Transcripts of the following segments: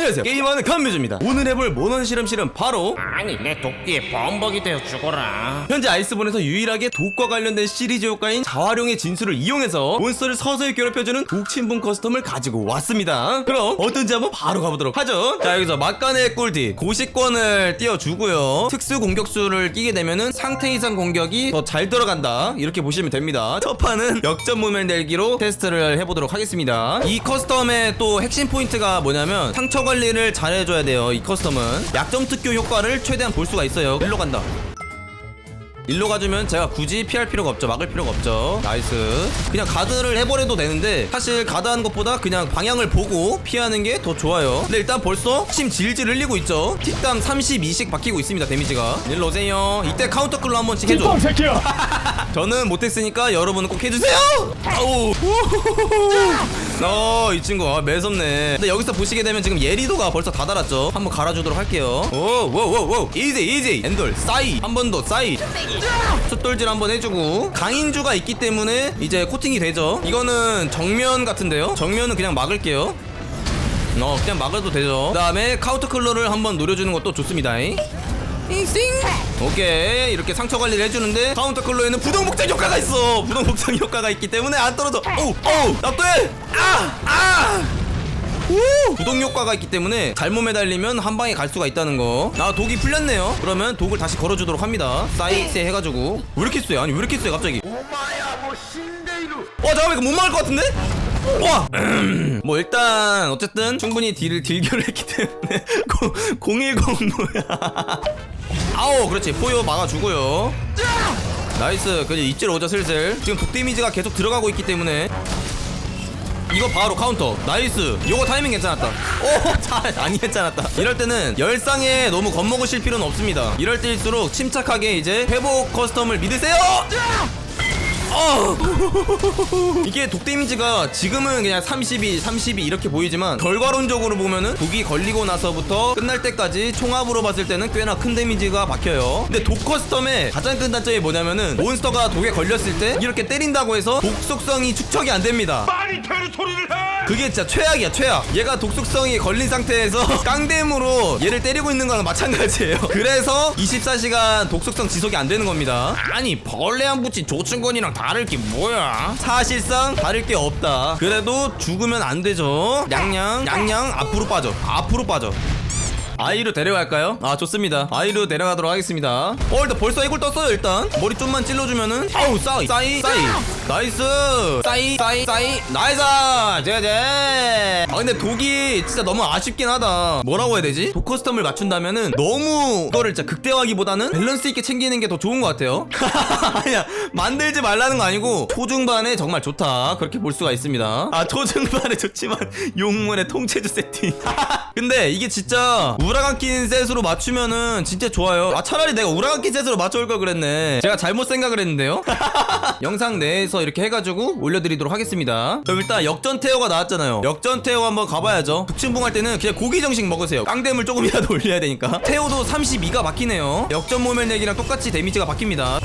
안녕하세요. 게임하는 감매주입니다. 오늘 해볼 모넌 실험실은 바로 아니 내 도끼에 범벅이 되어 죽어라. 현재 아이스본에서 유일하게 독과 관련된 시리즈 효과인 자활용의 진수를 이용해서 몬스터를 서서히 괴롭혀주는 독침분 커스텀을 가지고 왔습니다. 그럼 어떤지 한번 바로 가보도록 하죠. 자 여기서 막간의 꿀팁. 고식권을 띄워주고요. 특수 공격수를 끼게 되면은 상태 이상 공격이 더 잘 들어간다. 이렇게 보시면 됩니다. 첫 판은 역전 모멘 내기로 테스트를 해보도록 하겠습니다. 이 커스텀의 또 핵심 포인트가 뭐냐면 상처 관리를 잘 해줘야 돼요 이 커스텀은. 약점 특교 효과를 최대한 볼 수가 있어요. 일로 간다. 일로 가주면 제가 굳이 피할 필요가 없죠. 막을 필요가 없죠. 나이스. 그냥 가드를 해버려도 되는데 사실 가드 하는 것보다 그냥 방향을 보고 피하는 게 더 좋아요. 근데 일단 벌써 침 질질 흘리고 있죠. 틱당 32씩 박히고 있습니다 데미지가. 일로 오세요. 이때 카운터 클로 한 번씩 해줘 저는 못했으니까 여러분은 꼭 해주세요! 아우! 어이 친구 아, 매섭네. 근데 여기서 보시게 되면 지금 예리도가 벌써 다 달았죠? 한번 갈아주도록 할게요. 오워워워 이지 이지! 엔돌 싸이! 한 번 더 싸이! 숫돌질 한번 해주고. 강인주가 있기 때문에 이제 코팅이 되죠? 이거는 정면 같은데요? 정면은 그냥 막을게요. 어 그냥 막아도 되죠? 그 다음에 카운터 클로를 한번 노려주는 것도 좋습니다. 잉 오케이 이렇게 상처 관리를 해주는데 카운터 클로에는 부동 복장 효과가 있어 부동 복장 효과가 있기 때문에 안 떨어져 오우 오우 나쁘해 아아 우! 구동 효과가 있기 때문에 잘못 매달리면 한 방에 갈 수가 있다는 거. 아 독이 풀렸네요. 그러면 독을 다시 걸어주도록 합니다. 사이세 해가지고 왜 이렇게 쎄? 아니 왜 이렇게 쎄 갑자기? 어 잠깐만 이거 못 막을 것 같은데? 와! 음. 뭐 일단 어쨌든 충분히 딜을 딜교를 했기 때문에 010 뭐야. 아오 그렇지. 포효 막아주고요. 나이스. 그냥 입질 오자 슬슬. 지금 독 데미지가 계속 들어가고 있기 때문에. 이거 바로 카운터. 나이스. 요거 타이밍 괜찮았다. 오잘 아니 괜찮았다. 이럴 때는 열상에 너무 겁먹으실 필요는 없습니다. 이럴 때일수록 침착하게 이제 회복 커스텀을 믿으세요 어! 이게 독 데미지가 지금은 그냥 32, 32 이렇게 보이지만 결과론적으로 보면은 독이 걸리고 나서부터 끝날 때까지 총합으로 봤을 때는 꽤나 큰 데미지가 박혀요. 근데 독 커스텀의 가장 큰 단점이 뭐냐면은 몬스터가 독에 걸렸을 때 이렇게 때린다고 해서 독 속성이 축적이 안 됩니다. 말이 되는 소리를 해! 그게 진짜 최악이야 최악 얘가 독속성이 걸린 상태에서 깡댐으로 얘를 때리고 있는 거랑 마찬가지예요 그래서 24시간 독속성 지속이 안 되는 겁니다 아니 벌레 안 붙인 조충건이랑 다를 게 뭐야? 사실상 다를 게 없다. 그래도 죽으면 안 되죠. 냥냥 냥냥 앞으로 빠져. 앞으로 빠져. 아이로 데려갈까요? 아 좋습니다. 아이로 데려가도록 하겠습니다. 어 일단 벌써 이걸 떴어요 일단. 머리 좀만 찔러주면은. 아우 싸이 싸이 싸이. 나이스. 싸이 싸이 싸이. 나이스! 제제! 아 근데 독이 진짜 너무 아쉽긴 하다. 뭐라고 해야 되지? 독 커스텀을 맞춘다면은 너무 이거를 진짜 극대화하기보다는 밸런스 있게 챙기는 게 더 좋은 것 같아요. 아니야. 만들지 말라는 거 아니고 초중반에 정말 좋다. 그렇게 볼 수가 있습니다. 아 초중반에 좋지만 용문의 통체주 세팅. 근데 이게 진짜 우라간 낀 셋으로 맞추면은 진짜 좋아요. 아 차라리 내가 우라간 낀 셋으로 맞춰올 걸 그랬네. 제가 잘못 생각을 했는데요. 영상 내에서 이렇게 해가지고 올려드리도록 하겠습니다. 그럼 일단 역전 태어가 나왔잖아요. 역전 태어 한번 가봐야죠. 북침봉 할 때는 그냥 고기 정식 먹으세요. 깡댐을 조금이라도 올려야 되니까. 태오도 32가 박히네요. 역전 모멸 내기랑 똑같이 데미지가 박힙니다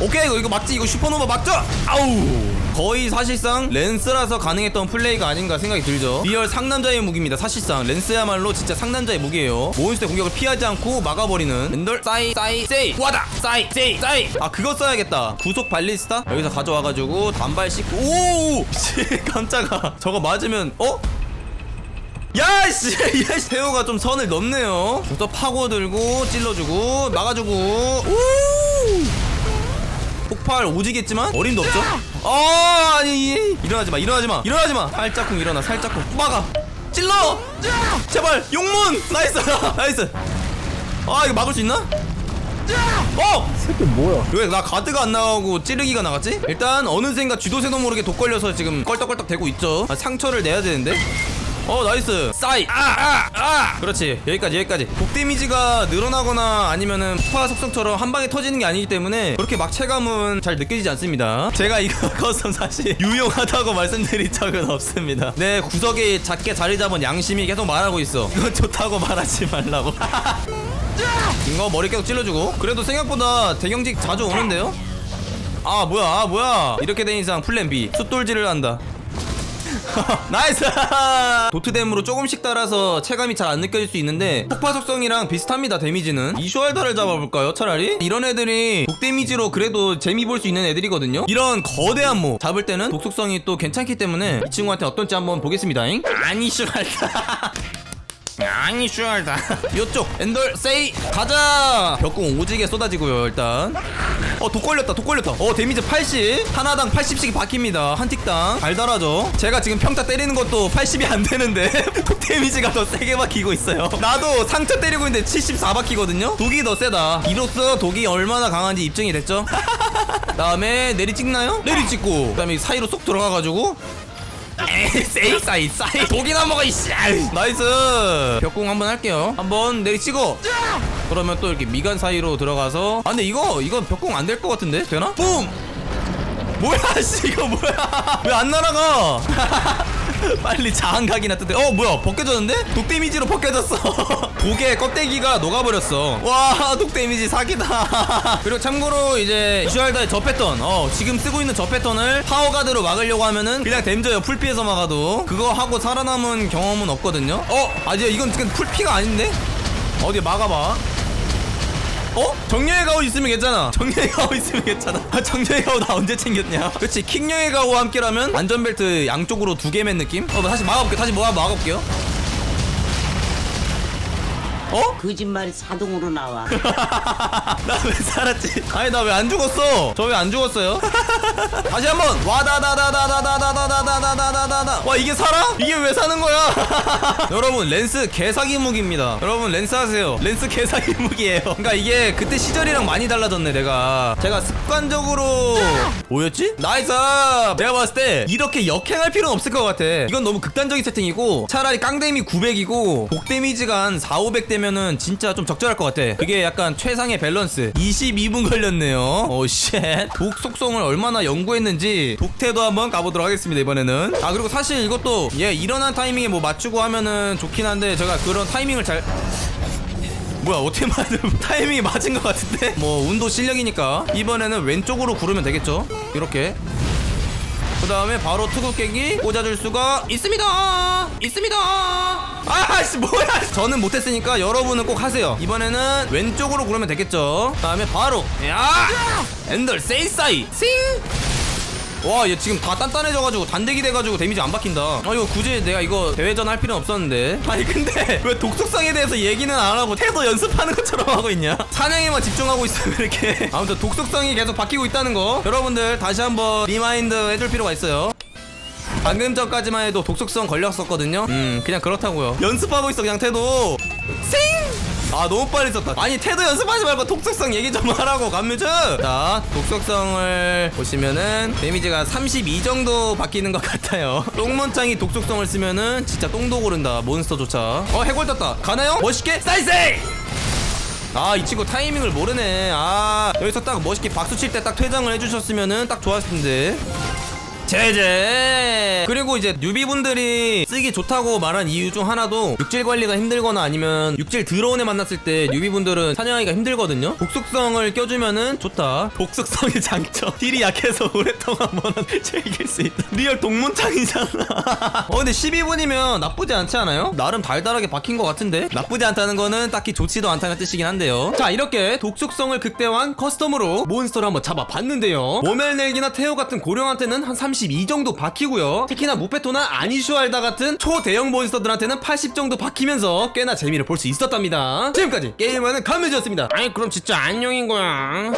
오케이 이거 이거 맞지 이거 슈퍼노바 맞죠? 아우. 거의 사실상 랜스라서 가능했던 플레이가 아닌가 생각이 들죠. 리얼 상남자의 무기입니다 사실상. 랜스야말로 진짜 상남자의 무기예요. 몬스터의 공격을 피하지 않고 막아버리는 랜덜 싸이 싸이 세이. 와다! 싸이 세이 싸이. 아 그거 써야겠다. 구속 발리스타? 여기서 가져와가지고 단발 씻고. 오 씨, 깜짝아. 저거 맞으면 어? 야씨! 야 태호가 좀 선을 넘네요. 또 파고들고 찔러주고 막아주고. 오 폭발 오지겠지만 어림도 없죠? 아 아니 일어나지 마 일어나지 마 일어나지 마 살짝쿵 일어나 살짝쿵 막아 찔러 제발 용문 나이스 나이스 아 이거 막을 수 있나? 어! 새끼 뭐야? 왜 나 가드가 안 나오고 찌르기가 나갔지? 일단 어느샌가 쥐도새도 모르게 독 걸려서 지금 껄떡껄떡 대고 있죠 아, 상처를 내야 되는데 어 나이스. 싸이. 아아 아. 아, 그렇지. 여기까지 여기까지. 독 데미지가 늘어나거나 아니면은 폭파 속성처럼 한 방에 터지는 게 아니기 때문에 그렇게 막 체감은 잘 느껴지지 않습니다. 제가 이거 커스텀 사실 유용하다고 말씀드린 적은 없습니다. 내 구석에 작게 자리 잡은 양심이 계속 말하고 있어. 이건 좋다고 말하지 말라고. 이거 머리 계속 찔러주고. 그래도 생각보다 대경직 자주 오는데요? 아 뭐야 아 뭐야. 이렇게 된 이상 플랜 B. 숫돌질을 한다 나이스! 도트댐으로 조금씩 따라서 체감이 잘 안 느껴질 수 있는데 폭파 속성이랑 비슷합니다 데미지는. 이슈알다를 잡아볼까요 차라리? 이런 애들이 독 데미지로 그래도 재미 볼 수 있는 애들이거든요. 이런 거대한 모 잡을 때는 독 속성이 또 괜찮기 때문에 이 친구한테 어떤지 한번 보겠습니다 아니 슈알다 아니 슈알다. 요쪽 엔돌 세이 가자! 벽공 오지게 쏟아지고요 일단. 어독 걸렸다 독 걸렸다. 어 데미지 80 하나당 80씩 박힙니다. 한 틱당. 달달하죠 제가 지금 평타 때리는 것도 80이 안 되는데 독 데미지가 더 세게 박히고 있어요. 나도 상처 때리고 있는데 74 박히거든요? 독이 더 세다. 이로써 독이 얼마나 강한지 입증이 됐죠? 다음에 내리 찍나요? 내리 찍고. 그다음에 사이로 쏙 들어가가지고 에이 사이 사이 독이나 먹어 이씨 아이. 나이스 벽공 한번 할게요 한번 내리 찍어 그러면 또 이렇게 미간 사이로 들어가서 아 근데 이거 이거 벽공 안 될 것 같은데 되나? 뿜 뭐야 씨 이거 뭐야 왜 안 날아가 빨리 자한각이나 뜨대 어 뭐야? 벗겨졌는데? 독 데미지로 벗겨졌어. 독의 껍데기가 녹아버렸어. 와 독 데미지 사기다. 그리고 참고로 이제 슈알다의 저 패턴 어 지금 쓰고 있는 저 패턴을 파워가드로 막으려고 하면은 그냥 댐져요. 풀피에서 막아도. 그거 하고 살아남은 경험은 없거든요. 어 아니야. 이건 지금 풀피가 아닌데? 어디 막아봐 어? 정령의 가오 있으면 괜찮아. 정령의 가오 있으면 괜찮아. 아, 정령의 가오 나 언제 챙겼냐? 그치, 킹령의 가오와 함께라면 안전벨트 양쪽으로 두 개 맨 느낌? 어, 나 다시 막아볼게. 다시 모아 막아볼게요. 어? 거짓말이 자동으로 나와. 나 왜 살았지? 아니 나 왜 안 죽었어? 저 왜 안 죽었어요? 다시 한번 와다다다다다다다다다다다다다다 와 이게 살아? 이게 왜 사는 거야? 여러분 렌스 개사기 무기입니다. 여러분 렌스 하세요. 렌스 개사기 무기예요. 그러니까 이게 그때 시절이랑 많이 달라졌네 내가. 제가 습관적으로 뭐였지? 나이스. 내가 봤을 때 이렇게 역행할 필요는 없을 것 같아. 이건 너무 극단적인 세팅이고 차라리 깡데미 900이고 복 데미지가 한 4, 500 되면은 진짜 좀 적절할 것 같아. 그게 약간 최상의 밸런스. 22분 걸렸네요. 오 쉣. 독 속성을 얼마나 연구했는지 독태도 한번 가보도록 하겠습니다 이번에는. 아 그리고 사실 이것도 얘 일어난 타이밍에 뭐 맞추고 하면은 좋긴 한데 제가 그런 타이밍을 잘 뭐야 어떻게 맞은 타이밍이 맞은 것 같은데? 뭐 운도 실력이니까 이번에는 왼쪽으로 구르면 되겠죠? 이렇게. 그 다음에 바로 투구 깨기 꽂아줄 수가 있습니다. 있습니다. 아씨 뭐야. 저는 못했으니까 여러분은 꼭 하세요. 이번에는 왼쪽으로 구르면 되겠죠? 그 다음에 바로 야! 엔덜 세이사이. 싱 와, 얘 지금 다 단단해져가지고 단대기 돼가지고 데미지 안 박힌다. 아, 이거 굳이 내가 이거 대회전 할 필요는 없었는데. 아니, 근데 왜 독특성에 대해서 얘기는 안 하고 태도 연습하는 것처럼 하고 있냐? 사냥에만 집중하고 있어, 왜 이렇게. 아무튼 독특성이 계속 바뀌고 있다는 거. 여러분들 다시 한번 리마인드 해줄 필요가 있어요. 방금 전까지만 해도 독특성 걸렸었거든요. 음, 그냥 그렇다고요. 연습하고 있어, 그냥 태도. 생! 아 너무 빨리 썼다. 아니 태도 연습하지 말고 독특성 얘기 좀 하라고 감뮤즈. 자 독특성을 보시면은 데미지가 32 정도 바뀌는 것 같아요. 똥문창이 독특성을 쓰면은 진짜 똥도 고른다 몬스터조차. 어 해골 떴다. 가나요? 멋있게? 사이세이! 아 이 친구 타이밍을 모르네. 아 여기서 딱 멋있게 박수 칠 때 딱 퇴장을 해주셨으면은 딱 좋았을 텐데 제제. 그리고 이제 뉴비분들이 쓰기 좋다고 말한 이유 중 하나도 육질 관리가 힘들거나 아니면 육질 애 만났을 때 뉴비분들은 사냥하기가 힘들거든요. 독특성을 껴주면은 좋다. 독특성의 장점. 딜이 약해서 오랫동안 원한을 즐길 수 있다. 리얼 동문창이잖아 어 근데 12분이면 나쁘지 않지 않아요? 나름 달달하게 박힌 것 같은데? 나쁘지 않다는 거는 딱히 좋지도 않다는 뜻이긴 한데요. 자 이렇게 독특성을 극대화한 커스텀으로 몬스터를 한번 잡아봤는데요. 모멜 넬기나 테오 같은 고령한테는 한32 정도 박히고요. 특히나 무페토나 아니슈알다 같은 초대형 몬스터들한테는 80 정도 박히면서 꽤나 재미를 볼 수 있었답니다. 지금까지 게임하는 감뮤즈였습니다. 아니 그럼 진짜 안녕인 거야